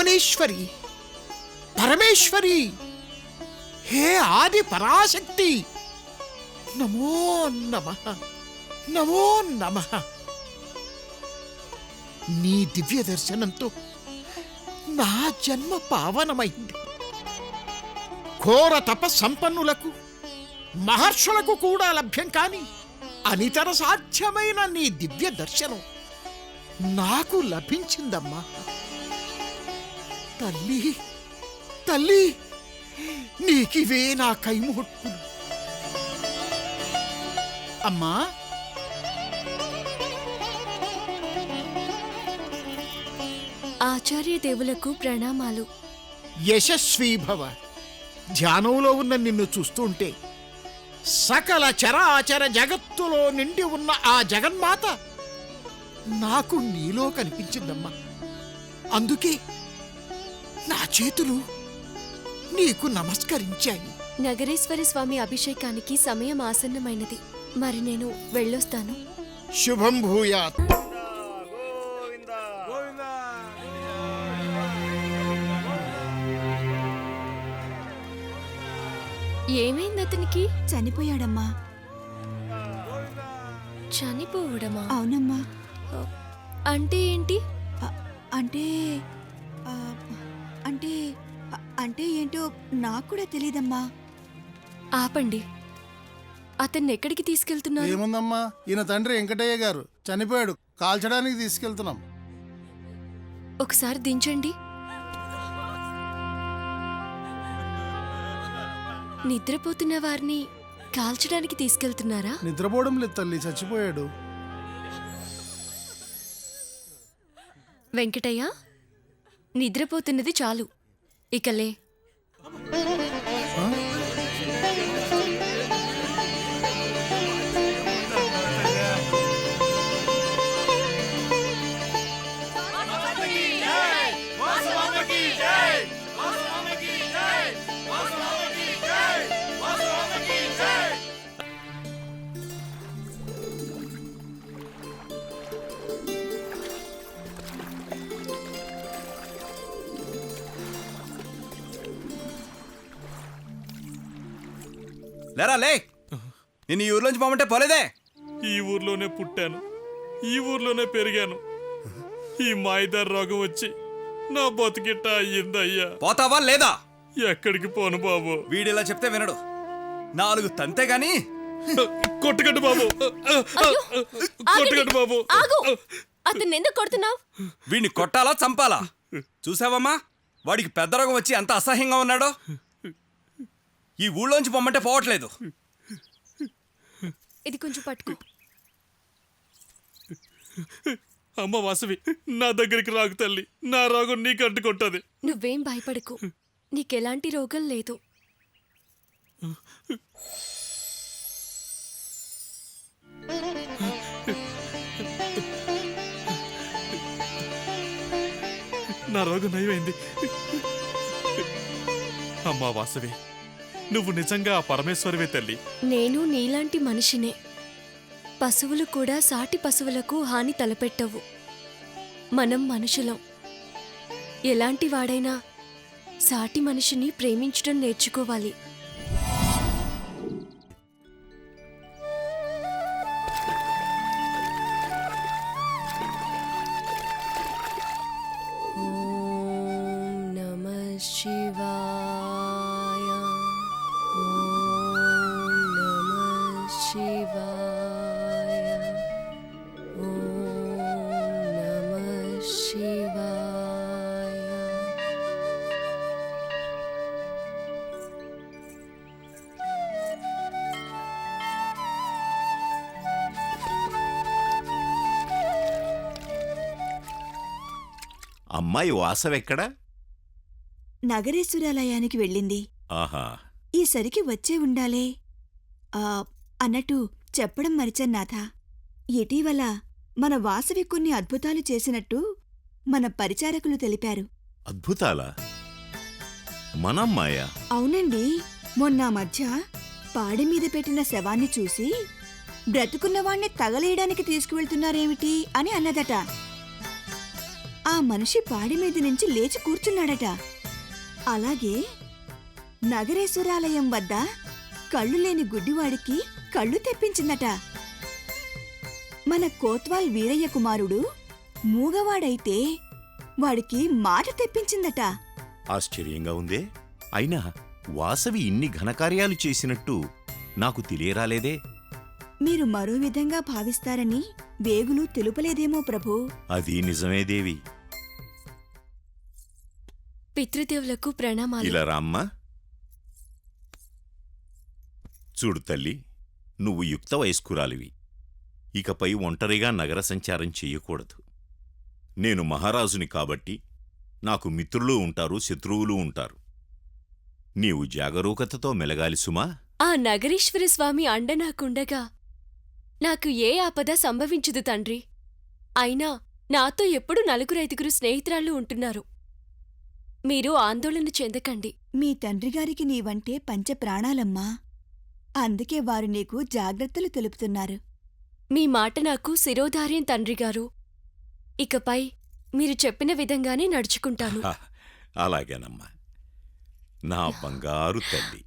భువనేశ్వరి పరమేశ్వరి హే ఆది పరాశక్తి నమో నమ నమో నమ. నీ దివ్య దర్శనంతో నా జన్మ పావనమైంది. ఘోర తప సంపన్నులకు మహర్షులకు కూడా లభ్యం కాని అనితర సాధ్యమైన నీ దివ్య దర్శనం నాకు లభించిందమ్మా. తల్లి తల్లి నీకివే నా కైముహుట్టులు అమ్మా! ఆచార్య దేవులకు ప్రణామాలు. యశస్వీ భవ ధ్యానంలో ఉన్న నిన్ను చూస్తుంటే సకల చరాచర జగత్తులో నిండి ఉన్న ఆ జగన్మాత నాకు నీలో కనిపించిందమ్మా. అందుకే నా చేతులు నీకు నమస్కరించాయి. నగరేశ్వర స్వామి అభిషేకానికి సమయం ఆసన్నమైనది. మరి నేను వెళ్ళొస్తాను. శుభం భూయాత్. ఏమైంది అతనికి? చనిపోయాడమ్మా. చనిపోవడమా? అవునమ్మా. అంటే ఏంటి? అంటే అంటే అంటే ఏంటో నాకు కూడా తెలియదమ్మా ఆపండి. అతన్ని ఎక్కడికి తీసుకెళ్తున్నారు? ఏముందమ్మా? ఈయన తండ్రి వెంకటయ్య గారు. చనిపోయాడు. కాల్చడానికి తీసుకెళ్తున్నాం. ఒకసారి దించండి. నిద్రపోతున్న వారిని కాల్చడానికి తీసుకెళ్తున్నారా? నిద్రపోవడం లేదు తల్లి చచ్చిపోయాడు. వెంకటయ్య? నిద్రపోతున్నది చాలు. ఇకలే. లేరా లే. నేను ఈ ఊర్లోంచి పోమంటే పోలేదే. ఈ ఊర్లోనే పుట్టాను. ఈ ఊర్లోనే పెరిగాను. ఈ మాయిదార్ రోగం వచ్చి నా బతికిట్ట అయ్యిందయ్యా. పోతావా లేదా? ఎక్కడికి పోను బాబు. వీడిలా చెప్తే వినడు. నాలుగు తంతే గాని. కొట్టకండి బాబు. కొట్టకండి బాబు. ఆగు. అతన్ని ఎందుకు కొడుతున్నావు? వీడిని కొట్టాలా చంపాలా? చూసావమ్మా? వాడికి పెద్ద రోగం వచ్చి ఎంత అసహ్యంగా ఉన్నాడో? ఈ ఊళ్ళోంచి పొమ్మంటే పోవట్లేదు. ఇది కొంచెం పట్టుకో. అమ్మ వాసవి నా దగ్గరికి రాకు తల్లి. నా రోగం నీకు అంటుకుంటది నువ్వేం భయపడకు. నీకెలాంటి రోగం లేదు. నా రోగం నయమైంది. అమ్మా వాసవి నువ్వు నిజంగా ఆ పరమేశ్వరివే తల్లి. నేను నీలాంటి మనిషినే. పశువులు కూడా సాటి పశువులకు హాని తలపెట్టవు. మనం మనుషులం. ఎలాంటి వాడైనా సాటి మనిషిని ప్రేమించడం నేర్చుకోవాలి. ఓం నమః శివాయ. అమ్మాయి వాసవెక్కడా నగరేశ్వరాలయానికి వెళ్ళింది. ఆహా. ఈసరికి వచ్చే ఉండాలే. ఆ అన్నట్టు చెప్పడం మరిచన్నాథ ఇటీవల మన వాసవి కొన్ని అద్భుతాలు చేసినట్టు మన పరిచారకులు తెలిపారు. అద్భుతాలా? మనమ్మాయ? అవునండి. మొన్న మధ్య పాడి మీద పెట్టిన శవాన్ని చూసి బ్రతుకున్నవాణ్ణి తగలేయడానికి తీసుకువెళ్తున్నారేమిటి అని అన్నదట. ఆ మనిషి పాడి మీద నుంచి లేచి కూర్చున్నాడట. అలాగే నగరేశ్వరాలయం వద్ద కళ్ళు లేని గుడ్డివాడికి కళ్ళు తెప్పించిందట. మన కోత్వాల్ వీరయ్య కుమారుడు మూగవాడైతే వాడికి మాట తెప్పించిందట. ఆశ్చర్యంగా ఉందే. అయినా వాసవి ఇన్ని ఘనకార్యాలు చేసినట్టు నాకు తెలియరాలేదే. మీరు మరో విధంగా భావిస్తారని వేగులు తెలుపలేదేమో ప్రభూ. అది నిజమే దేవి. పితృదేవులకు ప్రణామాలు. ఇలా రామ్మా. చూడు తల్లి నువ్వు యుక్త వయస్కురాలివి. ఇకపై ఒంటరిగా నగర సంచారం చెయ్యకూడదు. నేను మహారాజుని కాబట్టి నాకు మిత్రులు ఉంటారు శత్రువులు ఉంటారు. నీవు జాగరూకతతో మెలగాలి సుమా. ఆ నగరీశ్వర స్వామి అండ నాకుండగా నాకు ఏ ఆపద సంభవించదు తండ్రి. అయినా నాతో ఎప్పుడు నలుగురైదుగురు స్నేహితురాళ్ళు ఉంటున్నారు. మీరు ఆందోళన చెందకండి. మీ తండ్రిగారికి నీవంటే పంచ ప్రాణాలమ్మా అందుకే వారు నీకు జాగ్రత్తలు తెలుపుతున్నారు. మీ మాట నాకు శిరోధార్యం తండ్రిగారు ఇకపై మీరు చెప్పిన విధంగానే నడుచుకుంటాను. అలాగేనమ్మా. నా బంగారు తల్లి.